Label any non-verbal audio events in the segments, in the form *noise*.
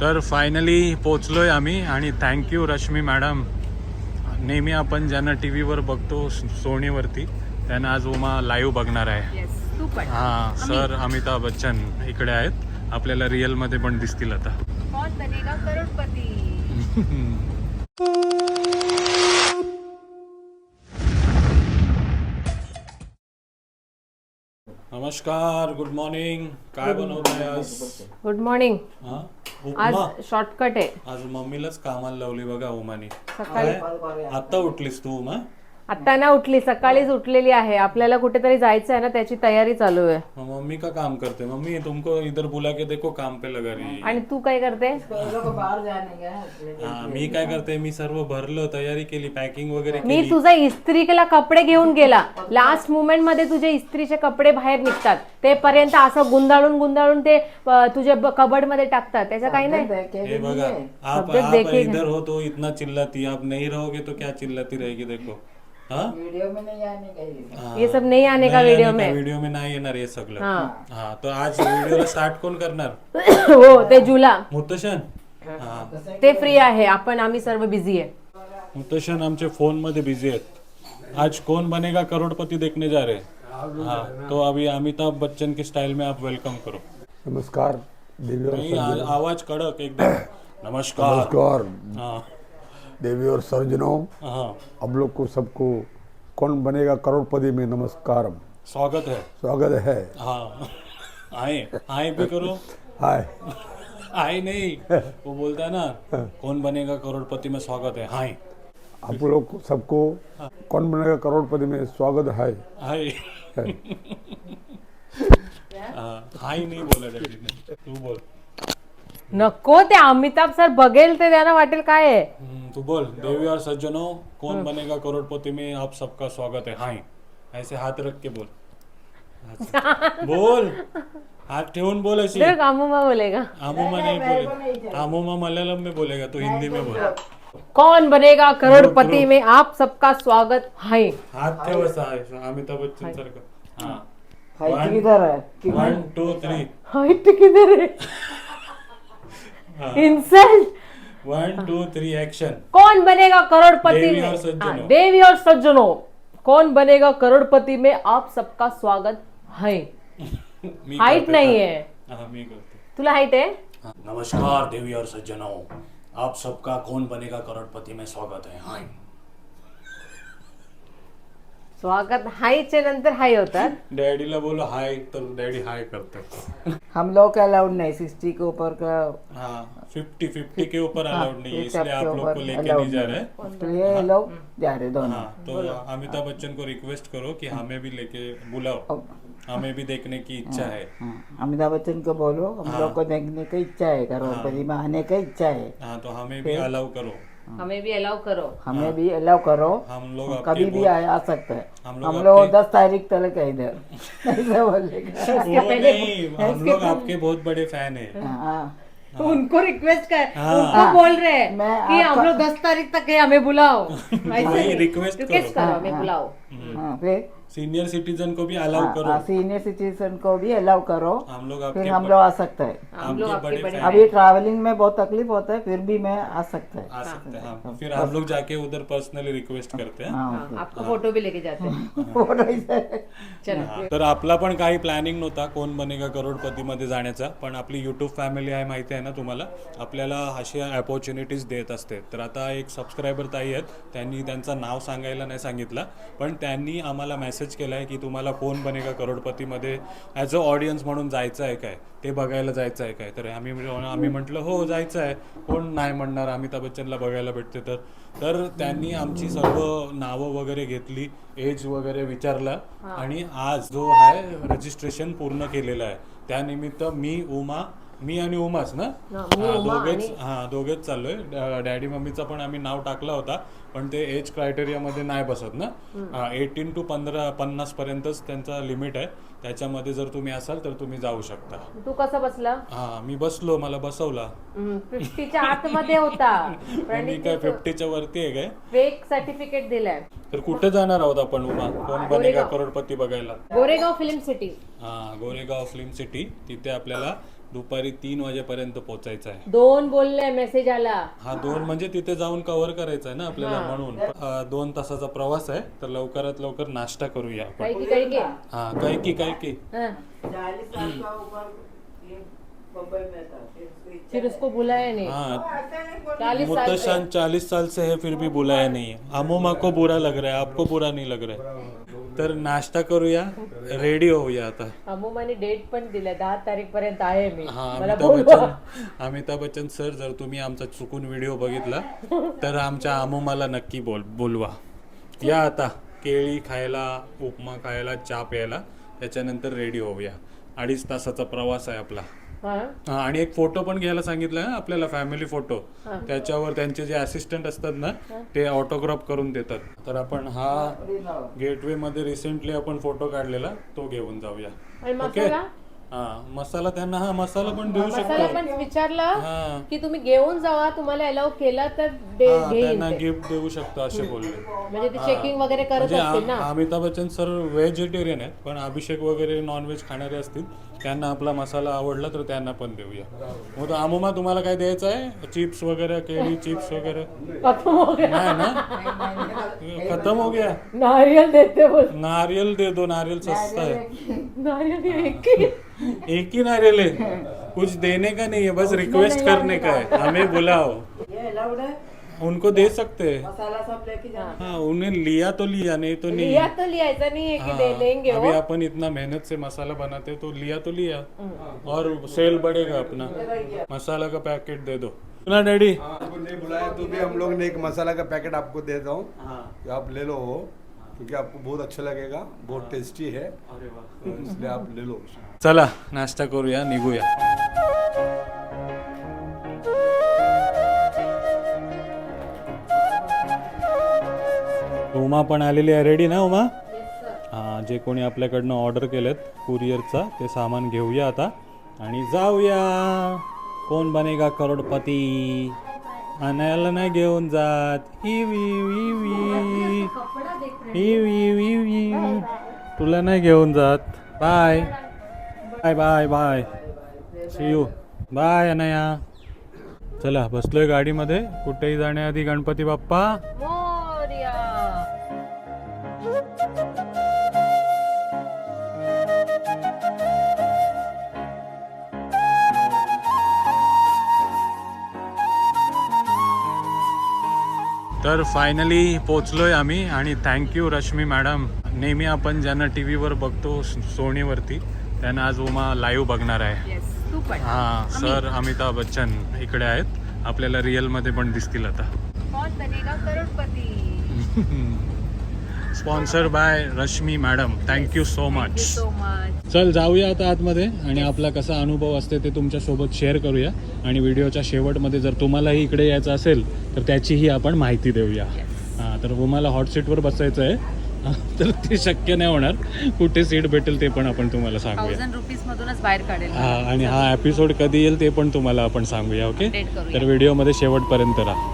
तर फायनली पोचलोय आम्ही आणि थँक्यू रश्मी मॅडम नेहमी आपण ज्यांना टी व्हीवर बघतो सोनीवरती त्यांना आज उमा लाईव्ह बघणार आहे. हा सर अमिताभ बच्चन इकडे आहेत. आपल्याला रिअलमध्ये पण दिसतील आता. कौन बनेगा करोडपती? नमस्कार गुड मॉर्निंग काय बनवताय आज? गुड मॉर्निंग हा? आज उपमा शॉर्टकट आहे. आज मम्मीलाच कामाला लावली बघा उमानी. सकाळी. काय? आता उठलीस तू उमा? आता ना उठली सकाळीच उठलेली आहे. आपल्याला कुठेतरी जायचं आहे ना त्याची तयारी चालू आहे. मम्मी का काम करते? मम्मी तुमको इधर बुला के देखो काम पे लगा रही है. आणि तू काय करते? हा मी काय करते? मी सर्व भरलं तयारी केली पॅकिंग वगैरे मी केली. तुझा इस्त्रीला कपडे घेऊन गेला. लास्ट मुमेंटमध्ये तुझे इस्त्रीचे कपडे बाहेर निघतात. ते पर्यंत असं गुंडाळून गुंडाळून ते अं, तुझे कबडमध्ये टाकतात. त्याचं काही नाही. हे बघा आप इधर हो तो इतना चिल्लाती आप नहीं रहोगे तो क्या चिल्लाती रहेगी देखो। हाँ? हाँ, ये सब नहीं आने का नहीं वीडियो आने का में। वीडियो में नाही येणार हे सगळं. हा. हा तो आज व्हिडिओला स्टार्ट कोण करणार? *coughs* हो ते जुला. मुतशन हा ते फ्री आहे आपण आम्ही सर्व बिझी आहे. मुतशन आमचे फोनमध्ये बिझी आहेत. आज कौन बनेगा करोड़पति देखने जा रहे? हैं हाँ तो अभी अमिताभ बच्चन के स्टाइल में आप वेलकम करो. नमस्कार नहीं आ- आवाज कड़क एकदम. नमस्कार. नमस्कार। हाँ. देवी और सर्जनों हाँ। अब लोग को सबको कौन बनेगा करोड़पति में नमस्कार स्वागत है। स्वागत है। हाँ। आए आए भी करो। हाय। आए नहीं वो बोलता है ना कौन बनेगा करोड़पति में स्वागत है। हाय। आप लोग सबको कौन बनेगा करोड़पति में स्वागत है। हाय। है। हाँ, हाय नहीं बोला तू बोल। नको ते अमिताभ सर बघेल ते त्यांना वाटेल काय आहे? हम्म, तू बोल. देवी और सज्जनों कौन बनेगा करोड़पति? में आप सबका स्वागत है हाय. ऐसे हाथ रख के बोल. बोल. हाथ ठेवून बोल अशी. देख अमुमा बोलेगा. आमोमा नहीं बोले. आमोमा मलयालम में बोलेगा तो हिंदी में बोल. कौन बनेगा करोड़पति में? आप सबका स्वागत. है हात ठेव असा अमिताभ बच्चन सारखं. हा. हाइट किधर है वन टू थ्री हाइट किधर है insult one two three action Kaun Banega Crorepati देवी में? और सज्जनों। हाँ, देवी और सज्जनों। कौन बनेगा करोड़पति में? आप सबका स्वागत है। *laughs* मी हाइट करते नहीं का? है। हा मी करते तुला हाइट आहे हाँ, नमस्कार देवी और सज्जनों। आप सबका कौन बनेगा करोड़पति में? स्वागत है। हाय स्वागत हायचे नंतर हाय होतात. डॅडीला बोलो हाय तर डॅडी हाय करते हम लोग का अलाउड नहीं सिक्सटी के ऊपर का हाँ फिफ्टी फिफ्टी के ऊपर हाँ, अलाउड नहीं है इसलिए आप लोग को लेके नहीं जा रहे तो ये लोग जा रहे दोनों हाँ तो अमिताभ बच्चन को रिक्वेस्ट करो कि हमें भी लेके बुलाओ। हमें भी देखने की इच्छा है हाँ, अमिताभ बच्चन को बोलो हम लोग को देखने की इच्छा है करोड़पति में आने की इच्छा है। हाँ तो हमें भी अलाउ करो। हमें भी अलाउ करो। हमें भी अलाउ करो। हम लोग कभी भी आ, आ सकते हैं। हम लोग हम लोग आपके- दस तारीख तक है इधर हम लोग आपके बहुत बड़े फैन है। हाँ। उनको रिक्वेस्ट कर हाँ। उनको बोल रहे हैं मैं कि हम लोग दस तारीख तक है हमें बुलाओ। वही रिक्वेस्ट रिक्वेस्ट करो। करो हमें बुलाओ। हाँ फिर? सीनियर सिटीजन को भी अलाउ करो। सीनियर सिटीजन को भी अलाउ करो। हम लोग फिर आपके हम लोग आ सकते हैं। हम लोग आपके बड़े अभी ट्रैवलिंग में बहुत तकलीफ होता है फिर भी मैं आ सकता है। आ सकते हैं हाँ। फिर हम लोग जाके उधर पर्सनली रिक्वेस्ट करते हैं। हाँ हाँ, आपको फोटो भी लेके जाते हैं। *laughs* फोटो इसे चलो। हा, तर आपला पण काही प्लॅनिंग नव्हता कोण बनेगा करोडपती मध्ये जाण्याचा पण आपली युट्यूब फॅमिली आहे माहिती आहे ना तुम्हाला? आपल्याला अशी अपॉर्च्युनिटीज देत असते. तर आता एक सबस्क्रायबर ताई आहेत त्यांनी त्यांचं नाव सांगायला नाही सांगितलं पण त्यांनी आम्हाला मेसेज केला आहे की तुम्हाला कोण बनेगा करोडपतीमध्ये? ॲज अ ऑडियन्स म्हणून जायचं आहे काय? ते बघायला जायचं आहे काय? तर आम्ही आम्ही म्हटलं हो जायचं आहे. कोण नाही म्हणणार अमिताभ बच्चनला बघायला भेटते तर. तर त्यांनी आमची सर्व नावं वगैरे घेतली एज वगैरे विचारलं. आणि आज जो आहे रजिस्ट्रेशन पूर्ण केलेलं आहे. त्यानिमित्त मी उमा मी आणि उमाच ना? हा, दोघेच हा दोघेच चाललोय. डॅडी मम्मीचं पण आम्ही नाव टाकला होता पण ते एज क्रायटेरियामध्ये नाही बसत ना? एटीन टू पंधरा पन्नास पर्यंतच त्यांचा लिमिट आहे. त्याच्यामध्ये जर तुम्ही असाल तर तुम्ही जाऊ शकता. तू कसं बसला? हा मी बसलो मला बसवला. फिफ्टीच्या आतमध्ये होता. *laughs* मी काय फिफ्टीच्या वरती आहे काय? फेक सर्टिफिकेट दिलाय. तर कुठे जाणार आहोत आपण उमा? कोण बनेगा. करोडपती बघायला? गोरेगाव फिल्म सिटी हा गोरेगाव फिल्म सिटी तिथे आपल्याला दुपारी तीन वाजेपर्यंत पोहोचायचं आहे. दोन बोलले मेसेज आला. हा दोन म्हणजे तिथे जाऊन कव्हर करायचं आहे ना आपल्याला म्हणून. अं, दोन तासाचा प्रवास आहे तर लवकरात लवकर नाश्ता करूया आपण. काही की काही की हा. काय की काय की हाँ, फिर उसको इच्छा फिर उसको बुलाया नहीं। हाँ। चालीस मुतशान चालीस साल से है फिर भी बुलाया नहीं। है अमोमा को बुरा लग रहा है आपको बुरा नहीं लग रहा है। तर नाश्ता करूया रेडी होऊया आता। अमुमाने डेट पण दिल्या दहा तारीख पर्यंत आहे मी। हा मला अमिताभ बोलवा। बच्चन अमिताभ बच्चन सर जर तुम्ही आमचा चुकून व्हिडिओ बघितला तर आमच्या अमोमाला नक्की बोल बोलवा. या आता केळी खायला उपमा खायला चहा प्यायला त्याच्यानंतर रेडी होऊया. अडीच तासाचा प्रवास आहे आपला. हा. आणि एक फोटो पण घ्यायला सांगितलं ना आपल्याला फॅमिली फोटो त्याच्यावर त्यांचे जे असिस्टंट असतात ना ते ऑटोग्राफ करून देतात. तर आपण हा गेटवे मध्ये रिसेंटली आपण फोटो काढलेला तो घेऊन जाऊया. आणि ओके मसाला? हा मसाला त्यांना हा मसाला पण देऊ मसाला शकतो. पण विचारलं हा. की तुम्ही घेऊन जावा तुम्हाला अलाउ केला तर दे- हा, घेईन त्यांना ते. गिफ्ट देऊ शकतो असे बोलले. म्हणजे ते चेकिंग वगैरे करत म्हणजे असतील ना? आ- अमिताभ बच्चन सर व्हेजिटेरियन आहेत पण अभिषेक वगैरे नॉनव्हेज खाणारे असतील. त्यांना आपला मसाला आवडला तर त्यांना पण देऊया. मग तो अमुमा तुम्हाला काय द्यायचं आहे? चिप्स वगैरे केळी चिप्स वगैरे? खतम हो गया. नाही ना? खत्म हो गया? नारियल देते बोल नारियल दे दो नारियल सस्ता है. नारियल एक ही. एक ही नारियल है? कुछ देने का नहीं है बस रिक्वेस्ट करने का है। हमें बुलाओ। ये अलाउड है? उनको दे सकते हैं। मसाला सब लेके जाना हाँ उन्हें लिया तो लिया नहीं तो नहीं। लिया तो लिहायचा नाही है की हाँ, दे लेंगे अभी अपन इतना मेहनत से मसाला बनाते हैं, तो लिया तो लिया। और सेल बढ़ेगा अपना। मसाला का पैकेट दे दो। ना डैडी? आपको नहीं बुलाया तो भी हम लोग ने एक मसाला का पैकेट आपको देता हूँ। आप ले लो क्योंकि आपको बहुत अच्छा लगेगा बहुत टेस्टी है। इसलिए आप ले लो। चला नाश्ता करूया निघूया। उमा पण आलेली आहे. रेडी ना उमा? हा जे कोणी आपल्याकडनं ऑर्डर केलेत कुरिअरचा ते सामान घेऊया आता. आणि जाऊया. कोण बनेगा करोडपती? आणायला नाही घेऊन जात. इवी तुला नाही घेऊन जात. Bye bye bye bye see you bye Anaya. चला बसलोय गाडीमध्ये. कुठेही जाण्याआधी गणपती बाप्पा. तर फायनली पोचलोय आम्ही आणि थँक्यू रश्मी मॅडम नेहमी आपण ज्यांना टी व्हीवर बघतो सोनीवरती त्यांना आज उमा लाईव्ह बघणार आहे. हा सर अमिताभ बच्चन इकडे आहेत. आपल्याला रिअलमध्ये पण दिसतील आता. Kaun Banega Crorepati? *laughs* Sponsor by Rashmi madam thank you so much so much चल जाऊया आता आतमध्ये आणि आपला कसा अनुभव असते ते तुमच्यासोबत शेअर करूया. आणि व्हिडिओच्या शेवटमध्ये जर तुम्हालाही इकडे यायचं असेल तर त्याचीही आपण माहिती देऊया. हां तर तुम्हाला हॉट सीटवर बसायचं आहे तर ते शक्य नाही होणार. कुठे सीट भेटेल ते पण आपण तुम्हाला सांगूया. थाउजंड रुपीज मधूनच बाहेर काढेल हा आणि हा एपिसोड कधी येईल ते पण तुम्हाला आपण सांगूया ओके. तर व्हिडिओमध्ये शेवटपर्यंत राहा.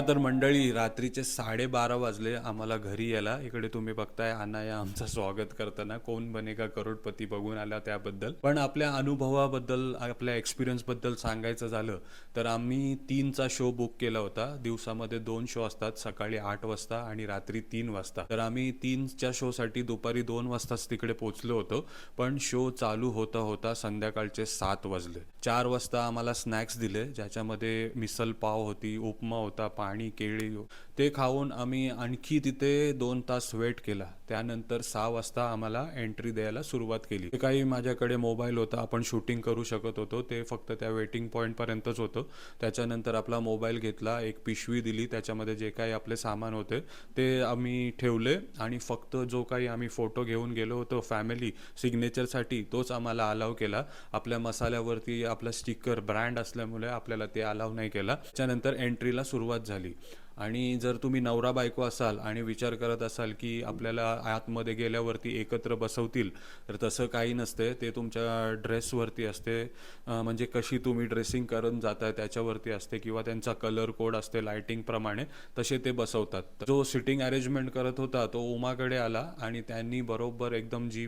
चला तर मंडळी रात्रीचे साडेबारा वाजले. आम्हाला घरी यायला. इकडे तुम्ही बघताय अनाया आमचं स्वागत करताना. कोण बनेगा करोडपती बघून आला त्याबद्दल. पण आपल्या अनुभवाबद्दल आपल्या एक्सपिरियन्सबद्दल सांगायचं झालं तर आम्ही तीनचा शो बुक केला होता. दिवसामध्ये दोन शो असतात सकाळी आठ वाजता आणि रात्री तीन वाजता. तर आम्ही तीनच्या शो साठी दुपारी दोन वाजताच तिकडे पोचलो होतो पण शो चालू होता होता संध्याकाळचे सात वाजले. चार वाजता आम्हाला स्नॅक्स दिले ज्याच्यामध्ये मिसल पाव होती उपमा होता पाणी आणि केळी ते खाऊन आम्ही आणखी तिथे दोन तास वेट केला. त्यानंतर सहा वाजता आम्हाला एंट्री द्यायला सुरुवात केली. काही माझ्याकडे मोबाईल होता आपण शूटिंग करू शकत होतो. ते फक्त त्या वेटिंग पॉईंट पर्यंतच होतं. त्याच्यानंतर आपला मोबाईल घेतला एक पिशवी दिली. त्याच्यामध्ये जे काही आपले सामान होते ते आम्ही ठेवले. आणि फक्त जो काही आम्ही फोटो घेऊन गेलो होतो फॅमिली सिग्नेचरसाठी तोच आम्हाला अलाव केला. आपल्या मसाल्यावरती आपला स्टिकर ब्रँड असल्यामुळे आपल्याला ते अलाव नाही केला. त्याच्यानंतर एंट्रीला सुरुवात झाली. value आणि जर तुम्ही नवरा बायको असाल आणि विचार करत असाल की आपल्याला आतमध्ये गेल्यावरती एकत्र बसवतील तर तसं काही नसते. ते तुमच्या ड्रेसवरती असते. म्हणजे कशी तुम्ही ड्रेसिंग करून जाता त्याच्यावरती असते किंवा त्यांचा कलर कोड असते लायटिंगप्रमाणे तसे ते बसवतात. जो सिटिंग अरेंजमेंट करत होता तो उमाकडे आला आणि त्यांनी बरोबर एकदम जी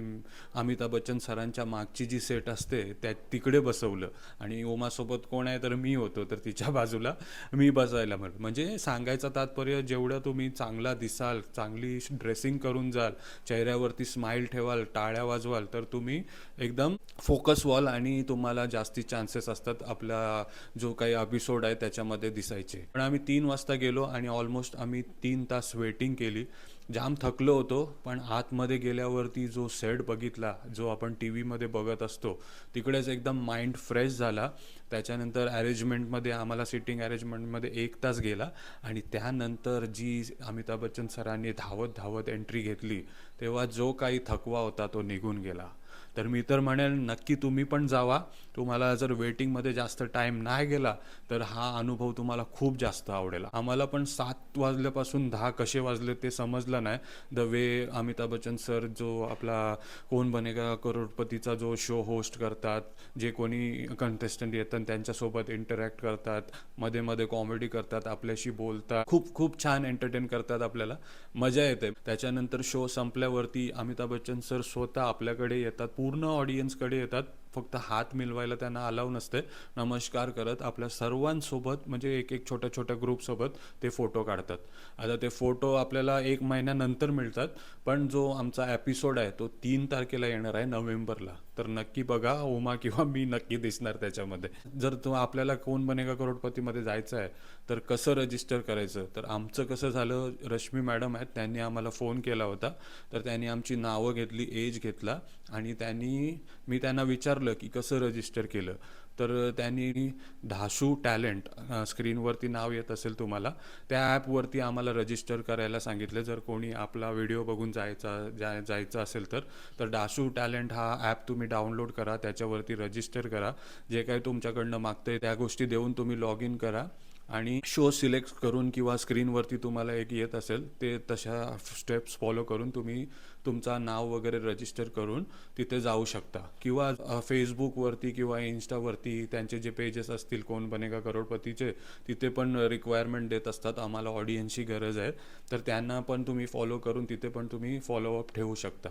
अमिताभ बच्चन सरांच्या मागची जी सेट असते त्या तिकडे बसवलं. आणि उमासोबत कोण आहे? तर मी होतो. तर तिच्या बाजूला मी बसायला म्हण म्हणजे सांगायचं तात्पर्य जेवढं तुम्ही चांगला दिसाल चांगली ड्रेसिंग करून जाल चेहऱ्यावरती स्माईल ठेवाल टाळ्या वाजवाल तर तुम्ही एकदम फोकस व्हाल आणि तुम्हाला जास्ती चान्सेस असतात आपला जो काही एपिसोड आहे त्याच्यामध्ये दिसायचे. पण आम्ही तीन वाजता गेलो आणि ऑलमोस्ट आम्ही तीन तास वेटिंग केली. जाम थकलो होतो पण आतमध्ये गेल्यावरती जो सेट बघितला जो आपण टी व्हीमध्ये बघत असतो तिकडेच एकदम माइंड फ्रेश झाला. त्याच्यानंतर अरेंजमेंटमध्ये आम्हाला सिटिंग अरेंजमेंटमध्ये एक तास गेला. आणि त्यानंतर जी अमिताभ बच्चन सरांनी धावत धावत एंट्री घेतली तेव्हा जो काही थकवा होता तो निघून गेला. तर मी तर म्हणेल नक्की तुम्ही पण जावा. तुम्हाला जर वेटिंगमध्ये जास्त टाईम नाही गेला तर हा अनुभव तुम्हाला खूप जास्त आवडेल. आम्हाला पण सात वाजल्यापासून दहा कसे वाजले ते समजलं नाही. The way Amitabh Bachchan sir जो आपला कोण बनेगा करोडपतीचा जो शो होस्ट करतात जे कोणी कंटेस्टंट येतात त्यांच्यासोबत इंटरॅक्ट करतात मध्ये मध्ये कॉमेडी करतात आपल्याशी बोलतात. खूप खूप छान एंटरटेन करतात आपल्याला. मजा येते. त्याच्यानंतर शो संपल्यावरती अमिताभ बच्चन सर स्वतः आपल्याकडे येतात. पूर्ण ऑडियन्सकडे येतात. फक्त हात मिळवायला त्यांना अलाव नसते. नमस्कार करत आपल्या सर्वांसोबत म्हणजे एक एक छोट्या छोट्या ग्रुपसोबत ते फोटो काढतात. आता ते फोटो आपल्याला एक महिन्यानंतर मिळतात पण जो आमचा एपिसोड आहे तो तीन तारखेला येणार आहे नोव्हेंबरला. तर नक्की बघा उमा किंवा मी नक्की दिसणार त्याच्यामध्ये. जर तो आपल्याला कोण बनेगा करोडपतीमध्ये जायचं आहे तर कसं रजिस्टर करायचं? तर आमचं कसं झालं रश्मी मॅडम आहेत त्यांनी आम्हाला फोन केला होता. तर त्यांनी आमची नावं घेतली एज घेतला आणि त्यांनी मी त्यांना विचारलं की कसं रजिस्टर केलं. तर त्यांनी धाशू टॅलेंट स्क्रीनवरती नाव येत असेल तुम्हाला त्या ॲपवरती आम्हाला रजिस्टर करायला सांगितलं. जर कोणी आपला व्हिडिओ बघून जायचा जा जायचं असेल तर तर डाशू टॅलेंट हा ॲप तुम्ही डाउनलोड करा त्याच्यावरती रजिस्टर करा. जे काही तुमच्याकडनं मागतंय त्या गोष्टी देऊन तुम्ही लॉग इन करा आणि शो सिलेक्ट करून किंवा स्क्रीनवरती तुम्हाला एक येत असेल ते तशा स्टेप्स फॉलो करून तुम्ही तुमचा नाव वगैरे रजिस्टर करून तिथे जाऊ शकता. किंवा फेसबुकवरती किंवा इन्स्टावरती त्यांचे जे पेजेस असतील कोण बनेगा करोडपतीचे तिथे पण रिक्वायरमेंट देत असतात. आम्हाला ऑडियन्सची गरज आहे. तर त्यांना पण तुम्ही फॉलो करून तिथे पण तुम्ही फॉलोअप ठेवू शकता.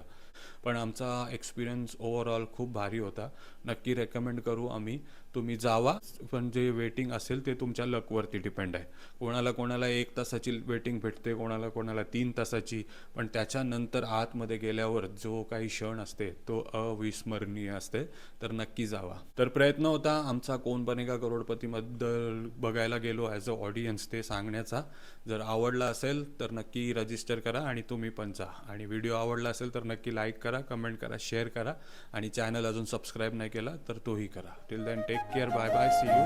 पण आमचा एक्सपिरियन्स ओव्हरऑल खूप भारी होता. नक्की रेकमेंड करू आम्ही. तुम्ही जावा पण जे वेटिंग असेल ते तुमच्या लकवरती डिपेंड आहे. कोणाला कोणाला एक तासाची वेटिंग भेटते कोणाला कोणाला तीन तासाची पण त्याच्यानंतर आतमध्ये गेल्यावर जो काही क्षण असते तो अविस्मरणीय असते तर नक्की जावा. तर प्रयत्न होता आमचा कोण बनेगा करोडपतीबद्दल बघायला गेलो ॲज अ ऑडियन्स ते सांगण्याचा. जर आवडला असेल तर नक्की रजिस्टर करा आणि तुम्ही पण जा. आणि व्हिडिओ आवडला असेल तर नक्की लाईक करा कमेंट करा शेअर करा. आणि चॅनल अजून सबस्क्राईब नाही केला तर तोही करा. Till then take care bye bye see you